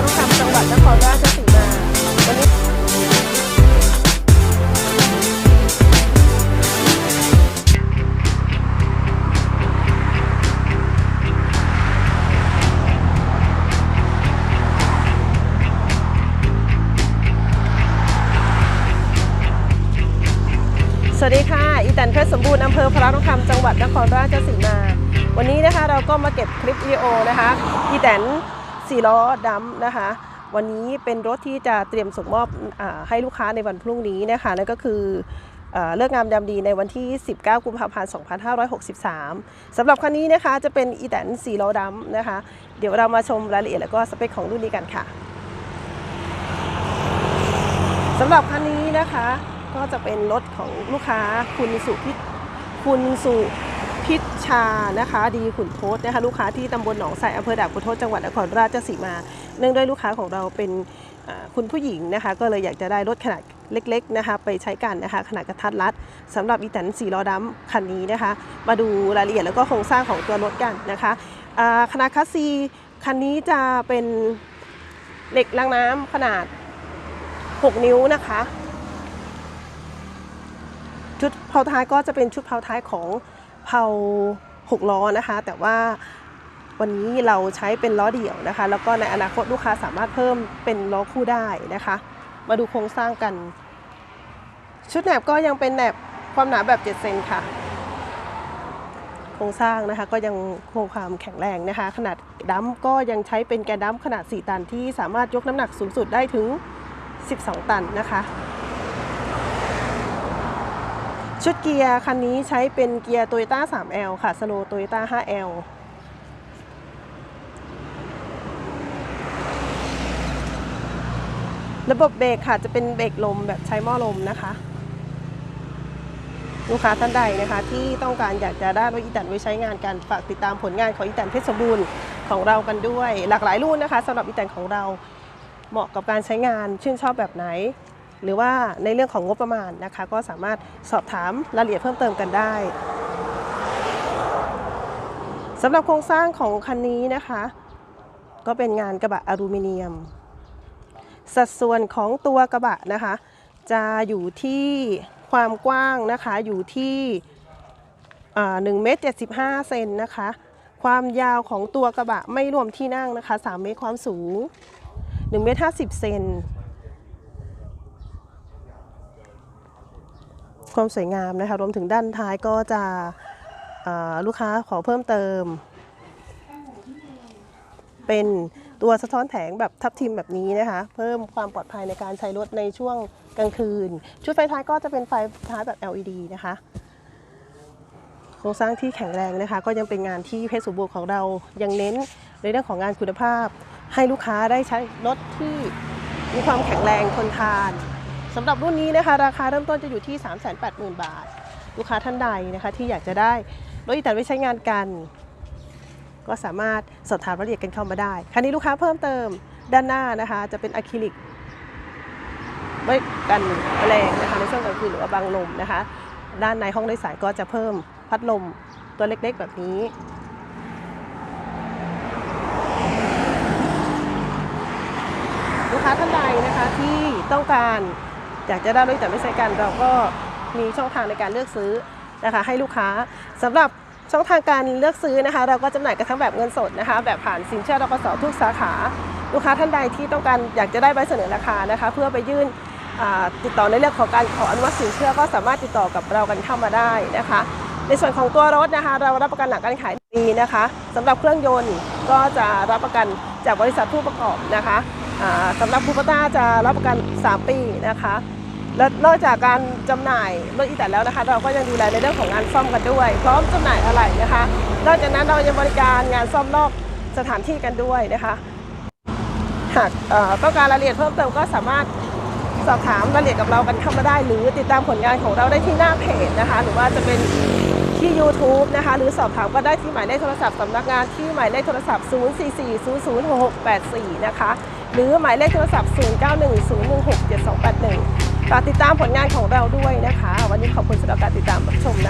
ทองคำจังหวัดนครราชสีมาวันนี้สวัสดีค่ะ อีแตนเพชรสมบูรณ์อำเภอพระทองคำจังหวัดนครราชสีมา วันนี้นะคะเราก็มาเก็บคลิปวิดีโอนะคะ อีแตน สี่ล้อดัมนะคะ วันนี้เป็นรถที่จะเตรียมส่งมอบอให้ลูกค้าในวันพรุ่งนี้นะคะนั่นก็คือเอ่อเลิกงามยามดีในวันที่ 19 กุมภาพันธ์ 2563 สำหรับคันนี้นะคะจะเป็นอีแตนสี่ล้อดัมนะคะ เดี๋ยวเรามาชมรายละเอียดแล้วก็สเปคของรุ่นนี้กันค่ะ สำหรับคันนี้นะคะก็จะเป็นรถของลูกค้าคุณสุพิษคุณสุ พิชชานะคะ ดีขุนทศนะคะลูกค้าที่ตำบลหนองไทรอำเภอดาบขุนทศจังหวัดนครราชสีมา เนื่องด้วยลูกค้าของเราเป็นคุณผู้หญิงนะคะ ก็เลยอยากจะได้รถขนาดเล็กๆนะคะ ไปใช้กันนะคะขนาดกระทัดรัดสำหรับอีแตนสีล้อดำคันนี้นะคะ มาดูรายละเอียดแล้วก็โครงสร้างของตัวรถกันนะคะขนาดคัสซีคันนี้จะเป็นเหล็กรางน้ำขนาด 6 นิ้วนะคะชุดเพาท้ายก็จะเป็นชุดเพาท้ายของ เพา6ล้อนะคะ แต่ว่าวันนี้เราใช้เป็นล้อเดี่ยวนะคะ แล้วก็ในอนาคตลูกค้าสามารถเพิ่มเป็นล้อคู่ได้นะคะ มาดูโครงสร้างกัน ชุดแหนบก็ยังเป็นแหนบความหนาแบบ7เซนค่ะ โครงสร้างนะคะก็ยังคงความแข็งแรงนะคะ ขนาดดัมก็ยังใช้เป็นแกนดัมขนาด 4 ตันที่สามารถยกน้ำหนักสูงสุดได้ถึง 12 ตันนะคะ ชุดเกียร์คันนี้ใช้เป็นเกียร์ Toyota 3L ค่ะสโล Toyota 5L ระบบเบรกค่ะจะเป็นเบรกลมแบบใช้หม้อลมนะคะ ลูกค้าท่านใดนะคะ ที่ต้องการอยากจะได้รถอีแตนไว้ใช้งานกันฝากติดตามผลงานของอีแตนเพชรสมบูรณ์ของเรากันด้วย หลากหลายรุ่นนะคะสำหรับอีแตนของเราเหมาะกับการใช้งานชื่นชอบแบบไหน หรือว่าในเรื่องของงบประมาณนะคะ ก็สามารถสอบถามรายละเอียดเพิ่มเติมกันได้สำหรับโครงสร้างของคันนี้นะคะ ก็เป็นงานกระบะอลูมิเนียม สัดส่วนของตัวกระบะนะคะ จะอยู่ที่ความกว้างนะคะอยู่ที่1เมตร75เซนนะคะ ความยาวของตัวกระบะไม่รวมที่นั่งนะคะ3เมตรความสูง1เมตร50เซน ความสวยงามนะคะรวมถึงด้านท้ายก็จะลูกค้าขอเพิ่มเติม เป็นตัวสะท้อนแผงแบบทับทิมแบบนี้นะคะ เพิ่มความปลอดภัยในการใช้รถในช่วงกลางคืน ชุดไฟท้ายก็จะเป็นไฟท้ายแบบ LED นะคะโครงสร้างที่แข็งแรงนะคะ ก็ยังเป็นงานที่เพชรสมบูรณ์ของเรายังเน้นในเรื่องของงานคุณภาพ ให้ลูกค้าได้ใช้รถที่มีความแข็งแรงทนทาน สำหรับรุ่นนี้นะคะ ราคาเริ่มต้นจะอยู่ที่ 380,000 บาท ลูกค้าท่านใดนะคะที่อยากจะได้รถอีแตนไว้ใช้งานกัน ก็สามารถสอบถามรายละเอียดกันเข้ามาได้ คันนี้ลูกค้าเพิ่มเติมด้านหน้านะคะ จะเป็นอะคริลิกไว้กันแมลงนะคะในช่วงกลางคืนหรือว่าบังลมนะคะ ด้านในห้องโดยสารก็จะเพิ่มพัดลมตัวเล็กๆแบบนี้ลูกค้าท่านใดนะคะที่ต้องการ อยากจะได้รถแต่ไม่ใช้กัน เราก็มีช่องทางในการเลือกซื้อนะคะให้ลูกค้าสำหรับช่องทางการเลือกซื้อนะคะ เราก็จำหน่ายกันทั้งแบบเงินสดนะคะ แบบผ่านสินเชื่อดกสทุกสาขา ลูกค้าท่านใดที่ต้องการอยากจะได้ใบเสนอราคานะคะ เพื่อไปยื่นติดต่อในเรื่องของการขออนุมัติสินเชื่อก็สามารถติดต่อกับเรากันเข้ามาได้นะคะ ในส่วนของตัวรถนะคะ เรารับประกันหลังการขายดีนะคะสำหรับเครื่องยนต์ก็จะรับประกันจากบริษัทผู้ประกอบนะคะอ่าสำหรับคูปต้าจะรับประกัน 3 ปีนะคะ และนอกจากการจำหน่ายรถอีแตนแล้วนะคะ เราก็ยังดูแลในเรื่องของงานซ่อมกันด้วย พร้อมจำหน่ายอะไรนะคะนอกจากนั้นเรายังบริการงานซ่อมนอกสถานที่กันด้วยนะคะ หากต้องการรายละเอียดเพิ่มเติมก็สามารถสอบถามรายละเอียดกับเรากันเข้ามาได้ หรือติดตามผลงานของเราได้ที่หน้าเพจนะคะ หรือว่าจะเป็นที่ YouTube นะคะ หรือสอบถามก็ได้ที่หมายเลขโทรศัพท์สำนักงานที่หมายเลขโทรศัพท์ 044006684 นะคะ หรือหมายเลขโทรศัพท์ 0910167281 ฝากติดตามผลงานของเราด้วยนะคะ วันนี้ขอบคุณสำหรับการติดตามรับชมนะคะขอบคุณค่ะสวัสดีค่ะ